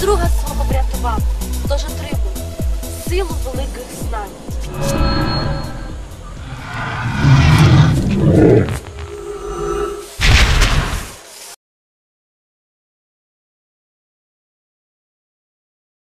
друга свого врятував, тож отримуй силу великих знань.